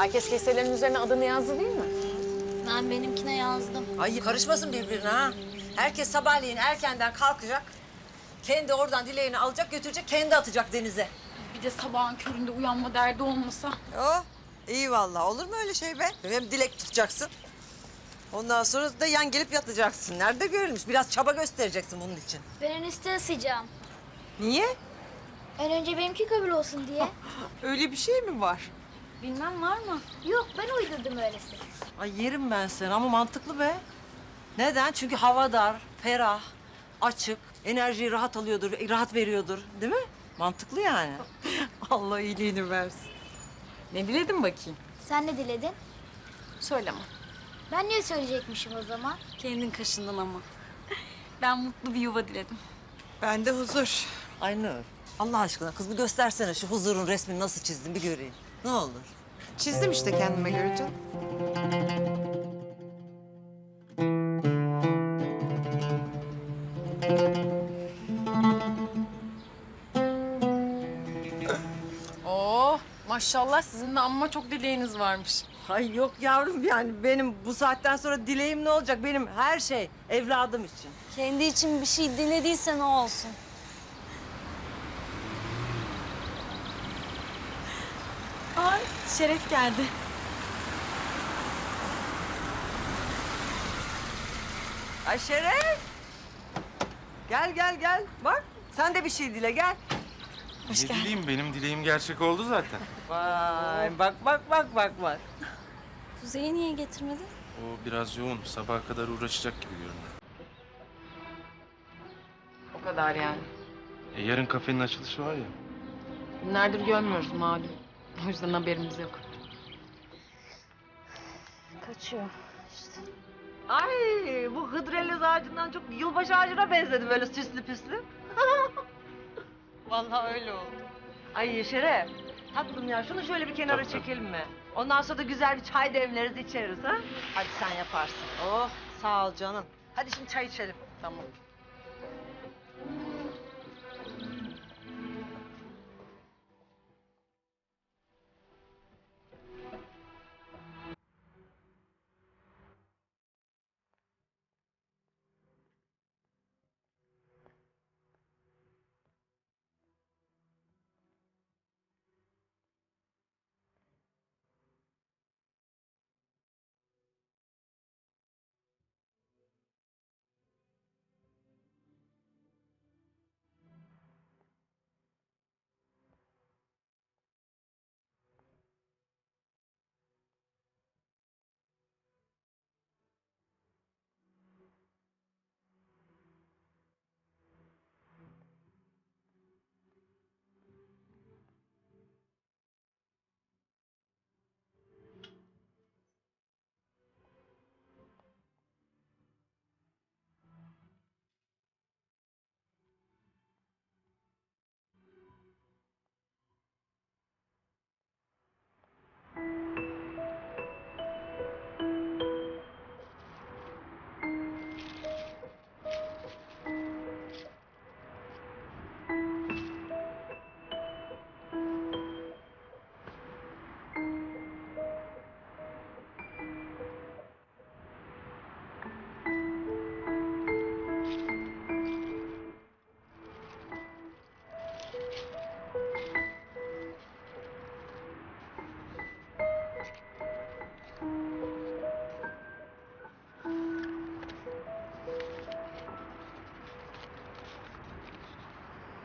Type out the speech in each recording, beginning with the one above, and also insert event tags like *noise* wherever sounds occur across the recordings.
Herkes keselerin üzerine adını yazdı değil mi? Ben benimkine yazdım. Ay karışmasın birbirine ha. Herkes sabahleyin erkenden kalkacak. Kendi oradan dileğini alacak götürecek kendi atacak denize. Bir de sabahın köründe uyanma derdi olmasa. Oh iyi vallahi olur mu öyle şey be? Hem dilek tutacaksın. Ondan sonra da yan gelip yatacaksın. Nerede görülmüş? Biraz çaba göstereceksin bunun için. Ben en üstte ısıyacağım. Niye? En önce benimki kabul olsun diye. *laughs* Öyle bir şey mi var? Bilmem var mı? Yok ben uydurdum öylesi. Ay yerim ben seni ama mantıklı be. Neden? Çünkü hava dar, ferah, açık, enerjiyi rahat alıyordur, rahat veriyordur. Değil mi? Mantıklı yani. *laughs* Allah iyiliğini versin. Ne diledin bakayım? Sen ne diledin? Söyleme. Ben niye söyleyecekmişim o zaman? Kendin kaşındın ama. Ben mutlu bir yuva diledim. Ben de huzur. Ay Nur, Allah aşkına kız bir göstersene şu huzurun resmini nasıl çizdin bir göreyim. Ne olur. Çizdim işte kendime göre canım. Oo maşallah sizin de amma çok dileğiniz varmış. Ay yok yavrum yani benim bu saatten sonra dileğim ne olacak? Benim her şey evladım için. Kendi için bir şey dilediysen o olsun. Ay Şeref geldi. Ay Şeref. Gel gel gel. Bak sen de bir şey dile gel. Ne dileyim? Benim dileğim gerçek oldu zaten. *laughs* Vay bak bak bak bak bak. Kuzey'i niye getirmedin? O biraz yoğun. Sabaha kadar uğraşacak gibi görünüyor. O kadar yani. E, yarın kafenin açılışı var ya. Günlerdir görmüyoruz malum. O yüzden haberimiz yok. Kaçıyor işte. Ay bu hıdrellez ağacından çok yılbaşı ağacına benzedi böyle süslü püslü. *laughs* Vallahi öyle oldu. Ay Şeref. Tatlım ya şunu şöyle bir kenara Tabii, tabii. çekelim mi? Ondan sonra da güzel bir çay demleriz içeriz ha. Hadi sen yaparsın. Oh sağ ol canım. Hadi şimdi çay içelim. Tamam.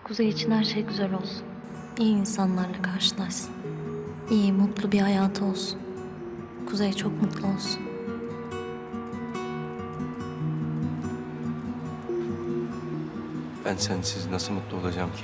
Kuzey için her şey güzel olsun. İyi insanlarla karşılaşsın. İyi, mutlu bir hayatı olsun. Kuzey çok mutlu olsun. Ben sensiz nasıl mutlu olacağım ki?